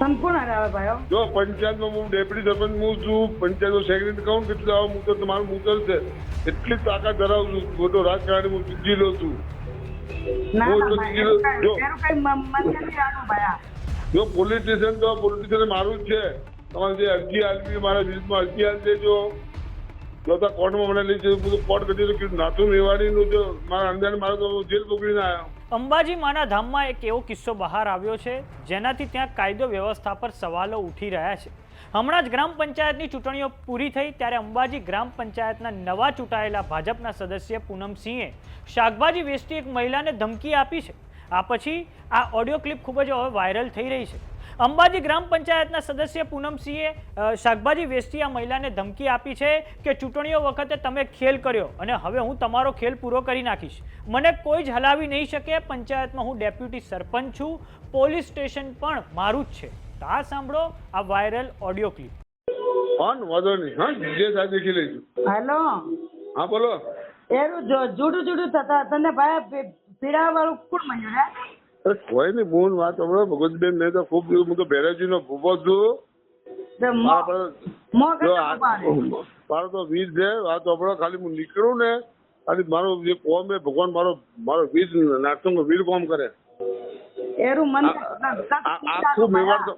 તમે કોણ હરાવે ભાઈઓ. જો પંચાયતમાં હું ડેપ્યુટી સરપંચ હું છું પંચાયતનો સેક્રેટરી કહું કેટલું આવો હું તો મારું મૂતર છે. એટલી તાકાત ધરાવું છું. ખોટો રાજકારણી હું જીતી લઉં છું. ના હું ના ભાઈ કાંઈ- જો. કાંઈ મને નથી જો પોલિટિશિયન તો પોલિટિશિયન મારું જ છે. તમારે જે અરજી આપવી મારા વિરુદ્ધમાં અરજી આપી દેજો. જો તો કોર્ટમાં મને લઈ જવું બધું કોર્ટ કરી દીધું કે નાથું મેવાડીનું જો મારા અંદર મારો તો જેલ પકડીને આવ્યો. અંબાજી માના ધામમાં એક એવો કિસ્સો બહાર આવ્યો છે, જેનાથી ત્યાં કાયદો વ્યવસ્થા પર સવાલો ઉઠી રહ્યા છે. હમણાં જ ગ્રામ પંચાયતની ચૂંટણીઓ પૂરી થઈ ત્યારે અંબાજી ગ્રામ પંચાયતના નવા ચૂંટાયેલા ભાજપના સદસ્ય પૂનમસિંહે શાકભાજી વેચતી એક મહિલાને ધમકી આપી છે. આ પછી આ ઓડિયો ક્લિપ ખૂબ જ હવે વાયરલ થઈ રહી છે. અંબાજી ગ્રામ પંચાયતના સદસ્ય પૂનમસિંહે શાકભાજી વેચતી આ મહિલાને ધમકી આપી છે કે ચૂંટણીઓ વખતે તમે ખેલ કર્યો અને હવે હું તમારો ખેલ પૂરો કરી નાખીશ. મને કોઈ જ હલાવી નહીં શકે પંચાયતમાં હું ડેપ્યુટી સરપંચ છું પોલીસ સ્ટેશન પણ મારું જ છે. તો આ સાંભળો આ વાયરલ ઓડિયો ક્લિપ. ઓન વાંધો નહીં. હા જે સાથે દેખી હેલો. હા બોલો. એનું જો જુડું જુડું થતા તને ભાઈ પીડા વાળું કોણ મળ્યું અરે કોઈ નહીં બોન વાત હમણાં ભગવતબેન મેં તો ખૂબ હું તો બેરાજીનો ભૂપો છું. તે મો- મારા તો વીજ છે વાત હમણાં ખાલી હું નીકળું ને ખાલી મારો જે કોમ એ ભગવાન મારો મારો વીજ નાગસંગ વીર કોમ કરે. આખું મેવાડ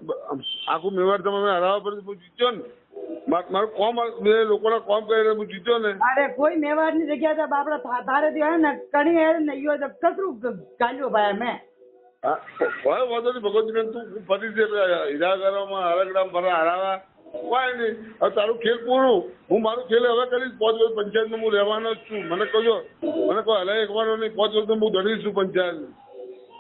આખું મેવાડ તમે હરાવા પર જીત્યો ને. મારું કોમ બે લોકોના કોમ કરીને હું જીત્યો ને. અરે કોઈ મેવાડની જગ્યા તો થા- ને કણી હે ને તો કચરું ભાઈ મેં કોઈ વાંધો નહીં ભગવતબેન તું ફરી છે હરગડામ ભરા હરાવા. કોઈ નહીં હવે તારું ખેલ પૂરું. હું મારું ખેલ હવે કરીશ. પાંચ વર્ષ પંચાયતમાં હું રહેવાનો જ છું. મને કહો મને કોઈ હલાય એકવાનો નહીં. પાંચ વર્ષ હું ધરી છું પંચાયત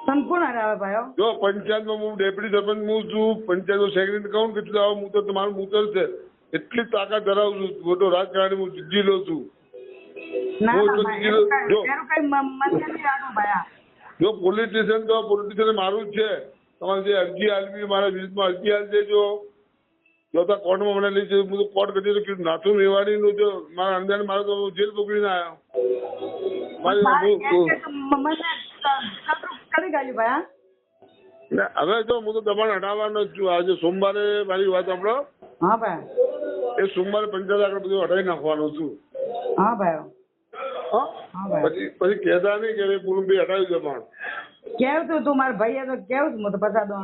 સંપૂર્ણ હરાવે ભાઈઓ જો પંચાયતમાં હું ડેપ્યુટી સરપંચ હું છું. પંચાયતનો સેક્રેટરી કહું કેટલું હું મૂતર તમારું મૂતર છે. એટલી તાકાત ધરાવું છું મોટો રાજકારણી હું જીતી લઉં છું. જો. પોલિટિશિયન તો પોલિટિશિયન મારું જ છે. તમારે જે અરજી આલવી મારા વિરુદ્ધમાં અરજી દેજો. જો તો કોર્ટમાં મને લઈ જજો. હું તો કોર્ટ કરી દીધું નાથું મેવાડીનું જો મારા અંદર મારો તો જેલ પકડીને આવ્યો હવે તો હું તો દબાણ હટાવવાનો જ છું. આજે સોમવારે મારી વાત સાંભળો. હા ભાઈ. એ સોમવારે પંચાયત આગળ બધું હટાવી નાખવાનું છું. હા ભાઈ. ભાઈ. પછી પછી કહેતા નહીં કે પૂરું બી હટાવી દબાણ કેવું તું? તું મારા ભાઈએ તો કેવું હું તો પછા દો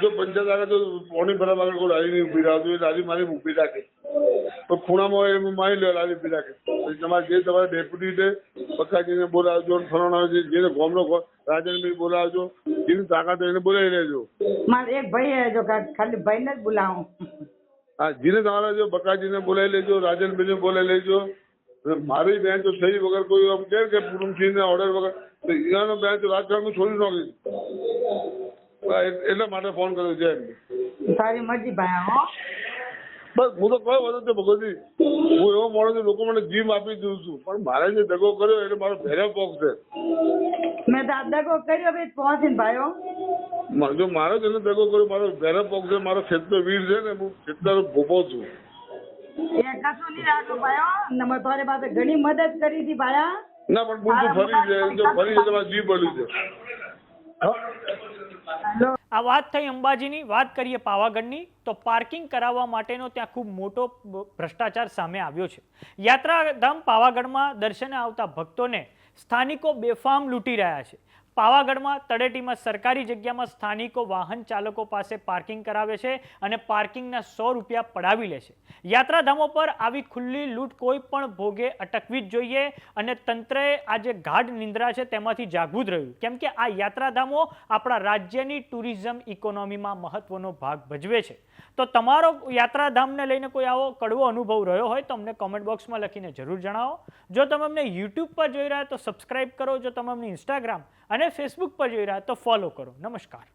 જો પંચાયત આગળ તો પોણી ભરા આગળ કોઈ લારી નહીં ઊભી રાખતું એ લારી મારી ઊભી રાખે. તો ખૂણામાં એમ માની લે લારી ઊભી રાખે. તમારે જે તમારે ડેપ્યુટી છે પક્કાજીને બોલાવજો ને ફલાણા જે જેને ગોમનો રાજનભાઈ બોલાવજો જેની તાકાત એને બોલાવી લેજો. મારે એક ભાઈ જો ખાલી ભાઈને જ બોલાવું. હા જીને તમારા જો બકાજીને બોલાવી લેજો, રાજનભાઈને બોલાવી લેજો. મારી બેન તો સહી વગર કોઈ આમ કે કે પૂનમસિંહને ઓર્ડર વગર? તો એનો બેન તો રાજકારણ છોડી નાખી. એટલા માટે ફોન કર્યો છે તારી મરજી ભાઈ બસ હું તો કયો વધુ છે ભગવતી. હું એવો માણસ લોકો મને જીમ આપી દઉં છું. પણ મારે જે દગો કર્યો એટલે મારો ભેરે પોક છે. મેં તો દગો કર્યો ભાઈ પહોંચીને ભાઈઓ જો મારો જેને દગો કર્યો મારો ભેરે પોક છે મારો ખેતનો વીર છે ને હું ખેતનો ભોપો છું. એ કશું નહીં રાખું ભાઈઓ ને તમારી પાસે ઘણી મદદ કરી હતી ભાયા ના પણ પૂરતું ફરી છે જો ફરી છે તમારે જીવ પડ્યું છે હા? આ વાત થઈ અંબાજીની. વાત કરીએ પાવાગઢની, તો પાર્કિંગ કરાવવા માટેનો ત્યાં ખૂબ મોટો ભ્રષ્ટાચાર સામે આવ્યો છે. યાત્રાધામ પાવાગઢમાં દર્શને આવતા ભક્તોને સ્થાનિકો બેફામ લૂંટી રહ્યા છે. પાવાગઢમાં તળેટીમાં સરકારી જગ્યામાં સ્થાનિકો વાહન ચાલકો પાસે પાર્કિંગ કરાવે છે અને પાર્કિંગના સો રૂપિયા પડાવી લે છે. યાત્રાધામો પર આવી ખુલ્લી લૂંટ કોઈ પણ ભોગે અટકવી જ જોઈએ અને તંત્રએ આ જે ગાઢ નિંદ્રા છે તેમાંથી જાગવું રહ્યું. કેમ કે આ યાત્રાધામો આપણા રાજ્યની ટુરિઝમ ઇકોનોમીમાં મહત્વનો ભાગ ભજવે છે. તો તમારો યાત્રાધામને લઈને કોઈ આવો કડવો અનુભવ રહ્યો હોય તો અમને કોમેન્ટ બોક્સમાં લખીને જરૂર જણાવો. જો તમે અમને યુટ્યુબ પર જોઈ રહ્યા તો સબસ્ક્રાઈબ કરો. જો તમે અમને ઇન્સ્ટાગ્રામ અને ફેસબુક પર જોઈ રહ્યા તો ફોલો કરો. નમસ્કાર.